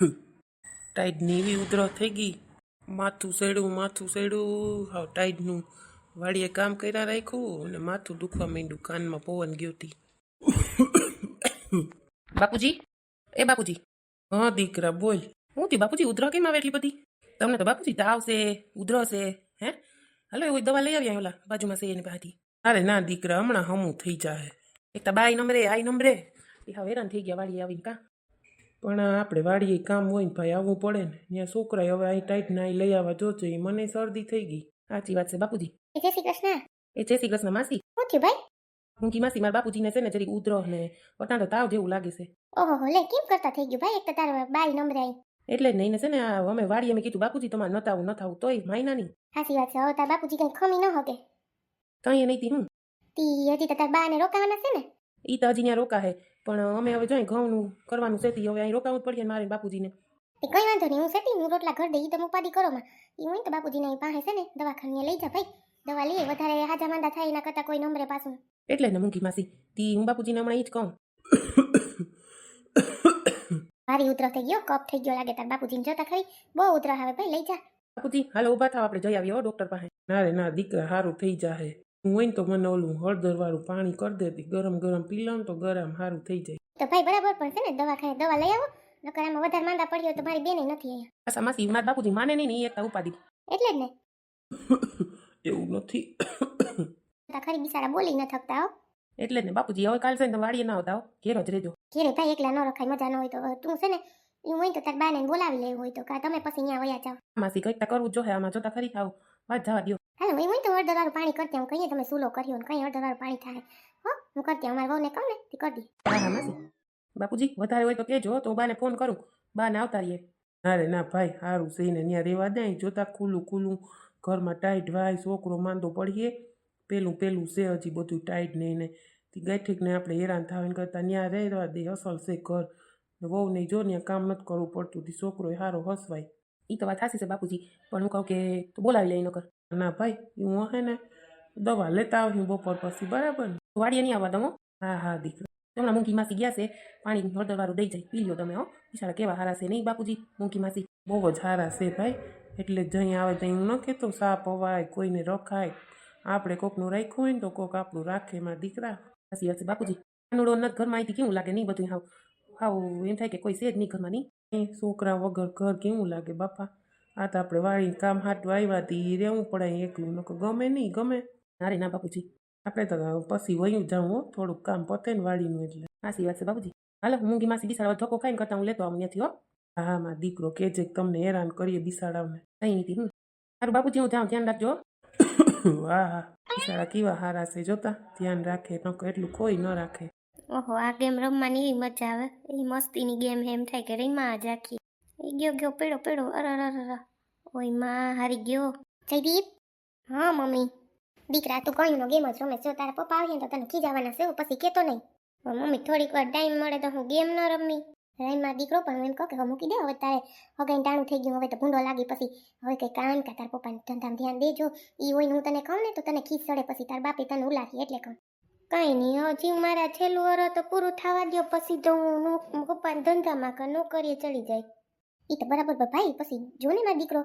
ટાઈડની એવી ઉધરસ થઈ ગઈ. માથું સેડું માથું સેડું હાવ ટાઈડનું વાડીએ કામ કર્યા રાખ્યું અને માથું દુખવા માંડ્યું. કાનમાં પવન ગયો હતી બાપુજી? એ બાપુજી. હા દીકરા બોલ. હું થી બાપુજી ઉધરા કેમ આવે એટલી બધી? તમને તો બાપુજી તાવ છે ઉધરસ છે હે? હાલો એવું દવા લઈ આવ્યા ઓલા બાજુમાં છે એની પાસેથી. અરે ના દીકરા હમણાં હમું થઈ જાય એક તો બાઈ નંબરે આઈ નંબરે. એ હવે હેરાન થઈ ગયા વાળી આવીને કા? પણ આપણે વાડીએ કામ હોય ને ભાઈ આવવું પડે ને ત્યાં છોકરા હવે અહીં ટાઈટ ના લઈ આવવા જોજો એ મને શરદી થઈ ગઈ. સાચી વાત છે બાપુજી. એ જય શ્રી કૃષ્ણ. એ જય શ્રી કૃષ્ણ માસી. શું થયું ભાઈ? હું માસી મારા બાપુજીને છે ને જરી ઉધરો ને વટાણો તાવ જેવું લાગે છે. ઓહો લે કેમ કરતા થઈ ગયું ભાઈ? એક તો તારો બાઈ નંબર એટલે નહીં છે ને અમે વાડીએ મેં કીધું બાપુજી તમારે નતાવું નથાવું તોય માયના નહીં. સાચી વાત છે હવે તાર બાપુજી કઈ ખમી ન હોકે? કઈ નહીં તી હું. તી હજી તો તાર બાને રોકાવાના છે ને? ઈ તો હજી ત્યાં રોકા હે પણ અમે હવે જોઈએ ઘઉંનું કરવાનું છે હવે અહીં રોકાવું જ પડશે મારે બાપુજીને. કઈ વાંધો નહીં હું સેટી હું રોટલા ઘર દઈ તમે ઉપાધિ કરો માં ઈ હોય તો બાપુજીને અહીં પાસે છે ને દવાખાને લઈ જા ભાઈ. દવા લઈએ વધારે હાજા માંદા થાય એના કરતા કોઈ નંબરે પાછું. એટલે ને મૂંગી માસી તી હું બાપુજીને હમણાં ઈ જ કહું. ભારી ઉતરા થઈ ગયો કપ થઈ ગયો લાગે તાર બાપુજીને જોતા ખરી. બહુ ઉતરા આવે ભાઈ લઈ જા. બાપુજી હાલો ઊભા થાવ આપણે જઈ આવીએ હો ડોક્ટર પાસે. ના રે ના દીકરા સારું થઈ જાહે. હું હોય ને તો મને ઓલું હળદર વાળું પાણી કરી દેતી ગરમ ગરમ પી લઉં તો ગરમ સારું થઈ જાય. તો ભાઈ બરાબર છે ને દવાખાને દવા લઈ આવો નકર આમાં વધારે માંદા પડ્યો તો મારી બેને નથી અહીંયા. પાછા માસી મારા બાપુજી માને નહીં ને ઈ એકતા ઉપાડી એટલે જ ને. એવું નથી. તા ખરી બિચારા બોલી ન થકતા હો. એટલે જ ને બાપુજી હવે કાલ છે ને વાડીએ ના આવતા હો ઘેર જ રહેજો. ઘેરે ભાઈ એકલા ન રખાય મજા ન હોય તો. તું છે ને એવું હોય તો તાર બાને બોલાવી લેવું હોય તો. કા તમે પછી અહીંયા વયા જાઓ. માસી કંઈક તો કરવું જો હે આમાં જોતા ખરી આવું વાત જવા દ્યો. હાલો ભાઈ હું તો અડધરવાળું પાણી કરતી હું કહીએ તમે સૂલો કર્યો ને કઈ અડધરવાળું પાણી થાય. હો હું કરતી અમારા વહુને કહું ને તે કરી હા હા માસી બાપુજી વધારે હોય તો કહેજો તો બાને ફોન કરું. બાને આવતા રહીએ. અરે ના ભાઈ સારું સહીને ત્યાં રહેવા દે જોતા ખુલ્લું ખુલ્લું ઘરમાં ટાઈટ ભાઈ છોકરો માંદો પડીએ. પેલું પેલું છે હજી બધું ટાઈટ ને એને. તે ગાંઠીકને આપણે હેરાન થવા કરતાં ત્યાં રહેવા દે અસલ છે ઘર. ને વહુ નહીં જો ત્યાં કામ નથી કરવું પડતું છોકરો સારો હસવાય. એ તો વાત સાચી છે બાપુજી. પણ હું કહું કે તું બોલાવી લે નકર. ના ભાઈ હું હે ને દવા લેતા આવ્યું બપોર પછી બરાબર? વાડીએ નહીં આવવા દમો હા. હા દીકરા. હમણાં મૂંગી માસી ગયા છે પાણી હળદરવાળું દઈ જાય. પી લો તમે હો. બિચારા કેવા હારા છે નહીં બાપુજી મૂંગી માસી? બહુ જ હારા છે ભાઈ. એટલે જઈ આવે તો હું ન કહેતો સાપ અવાય કોઈને રખાય. આપણે કોકનું રાખ્યું હોય ને તો કોક આપણું રાખે એમાં દીકરા. સાચી વાત છે બાપુજી. કાનુડો નથી ઘરમાં અહીંથી કેવું લાગે નહીં બધું હાવ. હાવ એમ થાય કે કોઈ છે જ નહીં ઘરમાં નહીં. છોકરા વગર ઘર કેવું લાગે બાપા? આ તો આપણે વાળી કામ હાટું આવ્યા હતી રહેવું પડે એકલું નકો ગમે નહીં ગમે. અરે ના બાપુજી આપણે તો પછી વયું જાઉં હો થોડુંક કામ પતે ને વાળીનું એટલે. માસી વાત છે બાપુજી. હાલો મૂંગી માસી બિસાડવા ધોકો ખાઈને કરતા હું લેતો આવું ત્યાંથી હો. હા હા દીકરો કે જે તમને હેરાન કરીએ બિસાડાવને. કઈ નથી સારું બાપુજી હું જાઉં ધ્યાન રાખજો વાહ હા. હા બિસાડા કેવા હારા છે જોતા. ધ્યાન રાખે નકો એટલું કોઈ ન રાખે. ઓહો આ ગેમ રમવાની એવી મજા આવે. એ મસ્તીની ગેમ એમ થાય કે રીમાં જ આખી. એ ગયો ગયો પેડો પેડો. અર અર અર. ઓયમાં હારી ગયો. જયદીપ? હા મમ્મી. દીકરા તું કઈનો ગેમ જ રમે જો તારા પપ્પા આવીએ તો તને ખીજાવાના છે પછી કેતો નહીં. મમ્મી થોડીક વાર ટાઈમ મળે તો હું ગેમ ન રમી. રાઈમાં દીકરો પણ હું એમ કહું કે મૂકી દે હવે તારે હવે ટાણું થઈ ગયું હવે તો ભૂંડો લાગી પછી. હવે કંઈ કામ કે તાર પપ્પાને ધંધામાં ધ્યાન દેજો. એ હોય ને હું તને કહું ને તો તને ખીસ ચડે પછી તાર બાપે તને ઉલાખી એટલે કહું. કઈ નહીં હજી મારા છેલ્લું વર તો પૂરું થવા દો પછી તો હું પપ્પાના ધંધામાં કે નોકરીએ ચડી જાય. એ તો બરાબર ભાઈ, પછી જો ને મારો દીકરો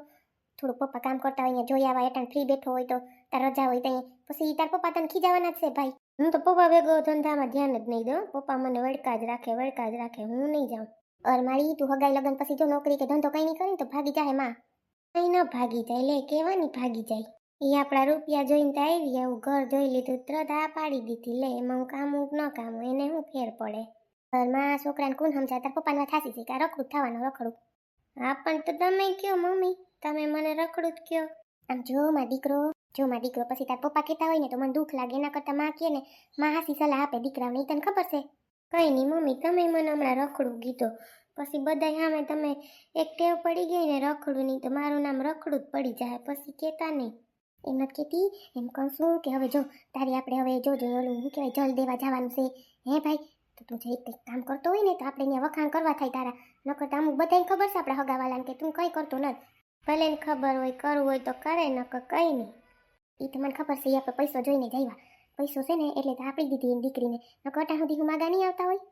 થોડું પપ્પા કામ કરતા હોય, અહીંયા જોઈ આવા એટાણ ફ્રી બેઠો હોય તો તાર રજા હોય ત્યાં પછી તાર પપ્પા તને ખીજાવાના જ છે ભાઈ. હું તો પપ્પા ભેગો ધંધામાં ધ્યાન જ નહીં દઉં, પપ્પા મને વળકા જ રાખે, વળકા જ રાખે, હું નહીં જાઉં. અર મારી, તું હગાઈ લગન, પછી જો નોકરી કે ધંધો કઈ નહીં કરે તો ભાગી જાય માં. કઈ ન ભાગી જાય, લે, કહેવાની ભાગી જાય. એ આપણા રૂપિયા જોઈને તો આવી એવું ઘર જોઈ લીધું, તરત આ પાડી દીધી. લે, એમાં હું કામ ન કામ એને શું ફેર પડે? ઘરમાં છોકરાને કોણ સમજાય તાર પપ્પાને થાસી છે કે રખડું થવાનું, રખડું. હા, પણ તો તમે કયો મમ્મી? તમે મને રખડું જ કયો. આમ જો માં દીકરો, જો માં દીકરો, પછી તાર પપ્પા કહેતા હોય ને, તો મને દુઃખ લાગે. એના કરતાં માં કહે ને, માં હાસી સલાહ આપે દીકરાઓને. એ તને ખબર છે? કઈ નહીં મમ્મી, તમે મને હમણાં રખડું કીધો. પછી બધાય સામે તમે એક ટેવ પડી ગઈ ને, રખડું નહીં તો મારું નામ રખડું જ પડી જાય. પછી કહેતા નહીં. એમ નથી કહેતી. એમ કહું છું કે હવે જો, તારી આપણે હવે જો જો ઓલું, શું કહેવાય, જલ દેવા જવાનું છે. હે ભાઈ? તો તું જે કંઈક કામ કરતો હોય ને, તો આપણે અહીંયા વખાણ કરવા થાય તારા. નકર તો અમુક બધાને ખબર છે આપણા હગાવાલાને કે તું કંઈ કરતો નથી. ભલે ને ખબર હોય, કરવું હોય તો કરે, નકર કંઈ નહીં. એ તો મને ખબર છે એ આપણે પૈસો જોઈને જઈવા પૈસો છે ને, એટલે તો આપી દીધી એની દીકરીને. નકર અટા સુધી હું માગા નહીં આવતા હોય?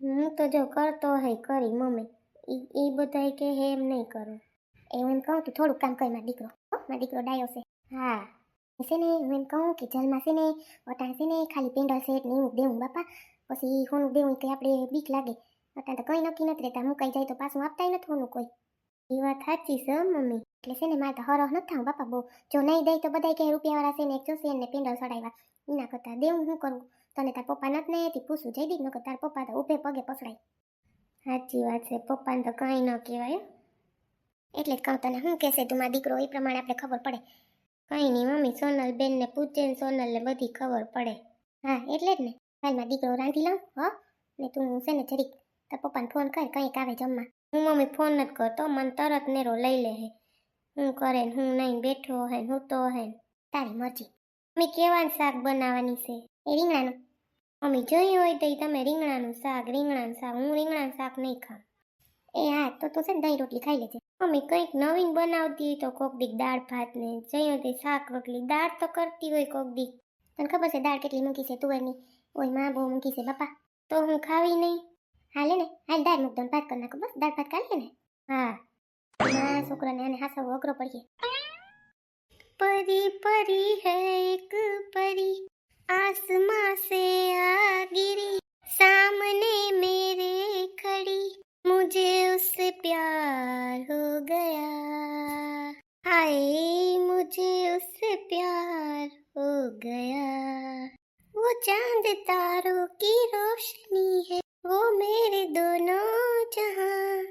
હું તો જો કરતો હોય, કરી, મમ્મી. એ બધાય કે હે એમ નહીં કરું. એ હું એમ કહું તું થોડુંક કામ કરી, મારો દીકરો. હો, મારો દીકરો ડાયો છે. હા. છે ને, હું એમ કહું કે જલમાં છે ને વટાણ છે ને, ખાલી પેન્ડલ સેટ ને એવું દેવું બાપા. પછી હું દેવું કે આપણે બીક લાગે. વટાણ તો કંઈ નક્કી નથી રહેતા. મુકાઈ જાય તો પાછું આપતાય નથી હોનું કોઈ. એ વાત સાચી છે મમ્મી. એટલે છે ને, મારે તો હરહ નથી થાવ બાપા બહુ. જો નહીં દઈ તો બધાય કે રૂપિયાવાળા છે ને, એક જોશે ને પેન્ડલ ચડાવ્યા એના કરતાં દેવું શું કરું? તને તાર પપ્પા નથી ને એથી પૂછું, જઈ દીધ નકર તાર પપ્પા તો ઊભે પગે પકડાય સાચી વાત છે, પપ્પાને તો કંઈ ન કહેવાય. એટલે જ કહું તને, શું કહેશે તું દીકરો? એ પ્રમાણે આપણે ખબર પડે. કંઈ નહીં મમ્મી, સોનલ બેનને પૂછે ને સોનલને બધી ખબર પડે. હા, એટલે જ ને. હાલ મારો દીકરો રાંધી લઉં, હો. ને તું છે ને જરીક તાર પપ્પાને ફોન કર, કંઈક આવે જમવા. હું મમ્મી ફોન નથી કરતો, મને તરત નેરો લઈ લે હે. હું કરે ને હું નહીં, બેઠો હે હું તો હે ને. તારી મરજી. મમ્મી કેવાનું શાક બનાવવાની છે? એ રીંગણાનું. મમ્મી જોયું હોય તો તમે રીંગણાનું શાક રીંગણાનું શાક. હું રીંગણાનું શાક નહીં ખાઉં. એ હા, તો તો છે ને દહીં રોટલી ખાઈ લેજે. મમ્મી કંઈક નવીન બનાવતી તો કોક દીક દાળ, ભાત ને જયોતી શાક, રોટલી. દાળ તો કરતી હોય કોક દીક તને ખબર છે દાળ કેટલી મૂકી છે તુવેરની ઓયમાં, બહુ મૂકી છે બાપા તો હું ખાવી નહીં. હાલે ને હાલ દાળ મૂક દઉં ભાત કરી નાખો, બસ. દાળ, ભાત ખાલી ને હા. ના છોકરાને આને હાસવો અઘરો પડીએ પરી પરી હે એક तारों की रोशनी है। वो मेरे दोनों जहाँ।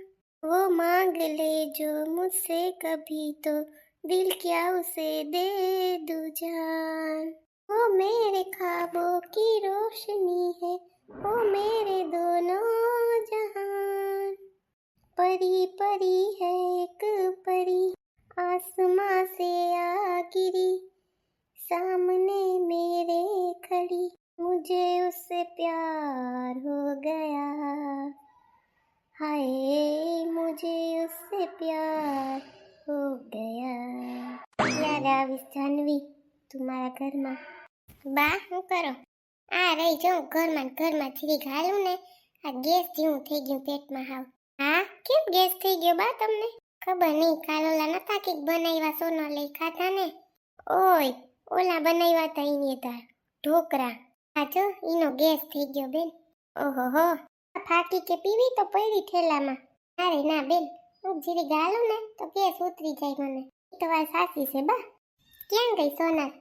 वो मांग ले जो मुझसे कभी तो। दिल क्या उसे दे दूँ जान। वो मेरे ख्वाबों की रोशनी है। वो मेरे दोनों जहान। परी परी है एक परी। आसमां से आ गिरी। सामने આવીશ જાનવી તું મારા ઘરમાં. બા શું કરો? આ રહી જાઉં ઘરમાં ઘરમાં થીરી ઘાલું ને આ ગેસ જેવું થઈ ગયું પેટમાં હાવ. હા? કેમ ગેસ થઈ ગયો બા તમને? ખબર નહીં, કાલ ઓલા નતા કેક બનાવ્યા સોનો લઈ ખાધા ને? ઓય, ઓલા બનાવ્યા તા એની તા ઢોકરા. હા જો એનો ગેસ થઈ ગયો બેન. ઓહો હો. ફાકી કે પીવી તો પડી ઠેલામાં. અરે ના બેન. હું જીરી ગાલું ને તો ગેસ ઉતરી જાય મને. તો વાત સાચી છે બા. ક્યાં ગઈ સોના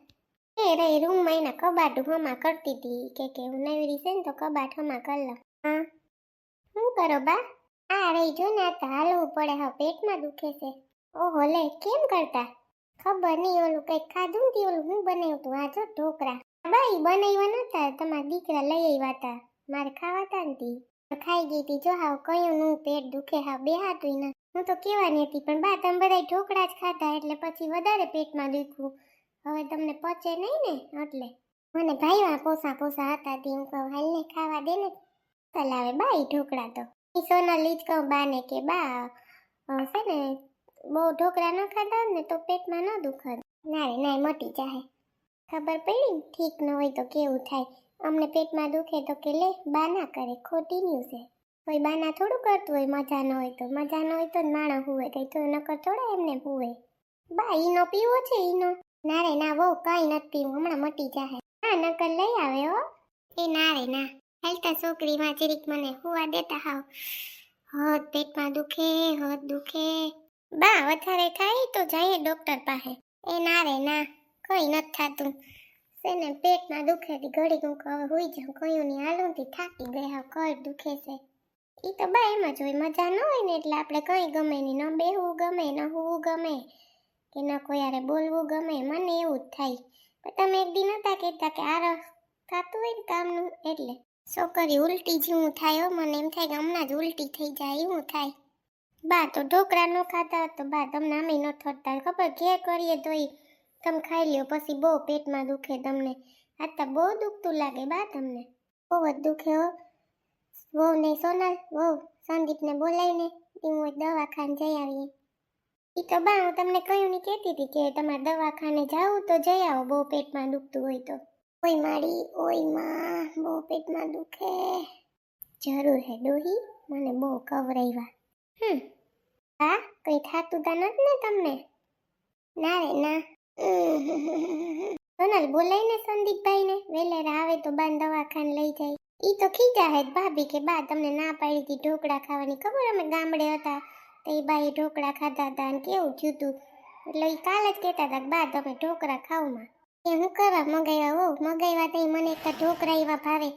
એ રે રૂમમાં એના કબાટ હમા કરતી હતી કે કે રહી છે ને તો કબાટ હમા કર લો. હા? શું કરો બા? આ રહી જો ને, આ તો હાલવું પડે. હા, પેટમાં દુખે છે. ઓહો, લે, કેમ કરતા? ખબર નહીં ઓલું કંઈક ખાધું નથી, ઓલું હું બનાવ્યું તું? આ જો ઢોકરા બા એ બનાવ્યા નતા, તમારા દીકરા લઈ આવ્યા હતા. મારે ખાવા તા ને તી ખાઈ ગઈ તી જો હાવ કયું નું પેટ દુખે, હાવ બે હાથું ના. હું તો કહેવાની હતી, પણ બા તમે બધા ઢોકળા જ ખાતા એટલે પછી વધારે પેટમાં દુખ્યું. હવે તમને પચે નહીં ને, એટલે. મને ભાઈવા પોસા પોસા હતા તે, હું કહું હાલને ખાવા દે ને. ચલાવે બા એ ઢોકળા તો. એ સોનાલી જ કહું બાને કે, બા છે ને, બહુ ઢોકળા ન ખાતા ને તો પેટમાં ન દુખત. ના રે, ના મટી જાહે. ખબર પડી? ઠીક ન હોય તો કેવું થાય? અમને પેટમાં દુખે તો કે લે, બાના કરે, ખોટી ન્યૂઝ છે કોઈ બાના થોડું કરતું હોય, મજા ન હોય તો, મજા ન હોય તો માણસ હુવે કઈ તો, નકર થોડા એમને હુવે. બા, ઈનો પીવો છે, ઈનો? ના રે, ના બહુ કઈ નથી પીવું, હમણાં મટી જાહે. હા, નકર લઈ આવે હો. એ ના રે, ના. હેલતા છોકરીમાં જરીક મને હુવા દેતા હાવ. હદ પેટમાં દુખે, હદ દુખે. બા, વધારે થાય તો જઈએ ડોક્ટર પાસે. એ ના રે, ના. કઈ નથી થાતું. છે ને પેટમાં દુખે થી ઘડી હું હવે હોઈ જાઉં, કયું નહીં હાલું થી થાકી ગયા કર દુખે છે. ઈ તો બા એમ જ હોય, મજા ન હોય ને એટલે આપણે કઈ ગમે નહીં ન બેહવું ગમે, ન હોવું ગમે, કે ન કોઈ આરે બોલવું ગમે, મને એવું જ થાય. પણ તમે એક દી હતા કહેતા કે આરસ થતું હોય ને કામનું, એટલે. છોકરી ઉલટી જેવું થાય મને એમ થાય કે હમણાં જ ઉલટી થઈ જાય એવું થાય. બા તો ઢોકળા ન ખાતા તો બા તમને અમે ન થતા ખબર ઘેર કરીએ તોય તમે ખાઈ લ્યો, પછી બહુ પેટમાં દુખે તમને. આતા બહુ દુખતું લાગે બા તમને. બહુ જ દુખે હો. વહુ ને સોનલ, વહુ, સંદીપને બોલાવીને હું દવાખાને જઈ આવીએ. એ તો બા, હું તમને કહ્યું નહીં કહેતી હતી કે તમારે દવાખાને જાવું તો જઈ આવો, બહુ પેટમાં દુખતું હોય તો. ઓય મારી, ઓયમાં, બહુ પેટમાં દુખે. જરૂર હે ડોહી, મને બહુ કવરાવ્યા હમ. હા કંઈ થાતું તા નથી ને તમને? ના રે, ના. સોનલ બોલાય ને સંદીપભાઈ ને વેલેરા આવે તો બાન દવાખાને લઈ જાય. ઈ તો ખીજા હે ભાભી કે બા તમને ના પાડી હતી ઢોકળા ખાવાની. ખબર અમે ગામડે હતા તો એ બાએ ઢોકળા ખાધા હતા અને કેવું થયું હતું એટલે એ કાલે જ કહેતા હતા કે બા તમે ઢોકળા ખાવમાં એ હું કરવા મગાવ્યા હોઉં? મગાવ્યા તો મને એક ઢોકળા એવા ભાવે.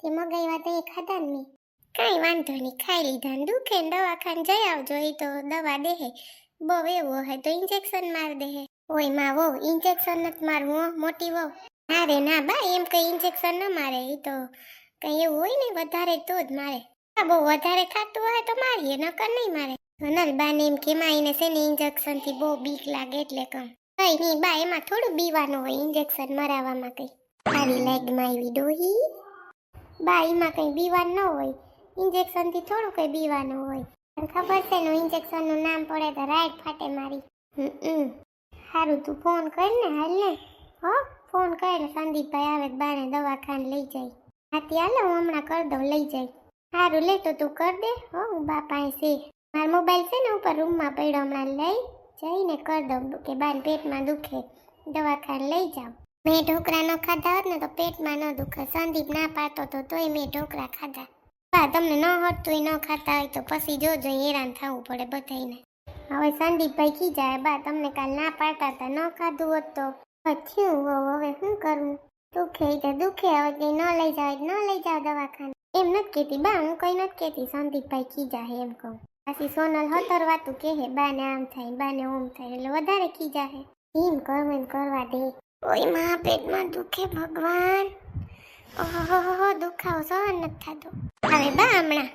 તે મગાવ્યા તો એ ખાધા ને કાંઈ વાંધો નહીં, ખાઈ લીધા ને દુખે ને દવાખાને જઈ આવજો. એ તો દવા દેહે બહુ એવો હોય તો ઇન્જેક્શન માર દેહે ઓયમાં વહુ ઇન્જેક્શન નથી મારવું હો, મોટી વહુ. ના રે, ના બા, એમ કઈ ઇન્જેક્શન ન મારે એ તો કઈ એવું હોય ને વધારે તો જ મારે. આ બહુ વધારે થતું હોય તો મારીએ, નકર નહીં મારે. સોનલ બાને એમ કે માઈને છે ને ઇન્જેક્શનથી બહુ બીક લાગે એટલે કહું કઈ નહીં બા, એમાં થોડું બીવાનું હોય ઇન્જેક્શન મરાવવામાં કઈ. તારી લેગમાં આવી ડોહી. બા, એમાં કઈ બીવાનું ન હોય. ઇન્જેક્શનથી થોડું કઈ બીવાનું હોય. ખબર છે ને ઇન્જેક્શનનું નામ પડે તો રાઈટ ફાટે મારી. હમ. સારું તું ફોન કર ને હાલ ને. હો, ફોન કર. સંદીપભાઈ આવે બાને દવાખાને લઈ જાય. હાથી હાલો, હું હમણાં કરી દઉં, લઈ જાય. સારું લે તો તું કર દે. હો, હું બાપા છે. મારો મોબાઈલ છે ને ઉપર રૂમમાં પડ્યો, હમણાં લઈ જઈને કર દઉં, કે બાર પેટમાં દુખે. દવાખાને લઈ જાઉં. મેં ઢોકળા ન ખાધા હોત ને તો પેટમાં ન દુખે. સંદીપ ના પાડતો તો તોય મેં ઢોકળા ખાધા. બા, તમને ન હટતું ન ખાતા હોય તો પછી જોજો, હેરાન થવું પડે બધાને હવે સંદીપભાઈ કી જાય બા, તમને કાલ ના પાડતા હતા ન ખાધું હોત તો. થયું હો, હવે શું કરવું દુખે તો દુખે. હવે કઈ ન લઈ જાવ ન લઈ જાવ દવાખાને. એમ નથી કેતી બા, હું કઈ નથી કેતી સંદીપભાઈ કી જાય એમ કહું. પછી સોનલ હતર વાતું કહે, બાને આમ થાય, બાને ઓમ થાય, એટલે વધારે કી જાય એમ કરવું એમ કરવા દે. ઓય મા, પેટમાં દુખે ભગવાન. ઓહો, દુખાવો સહન નથી થતો. હવે બા, હમણાં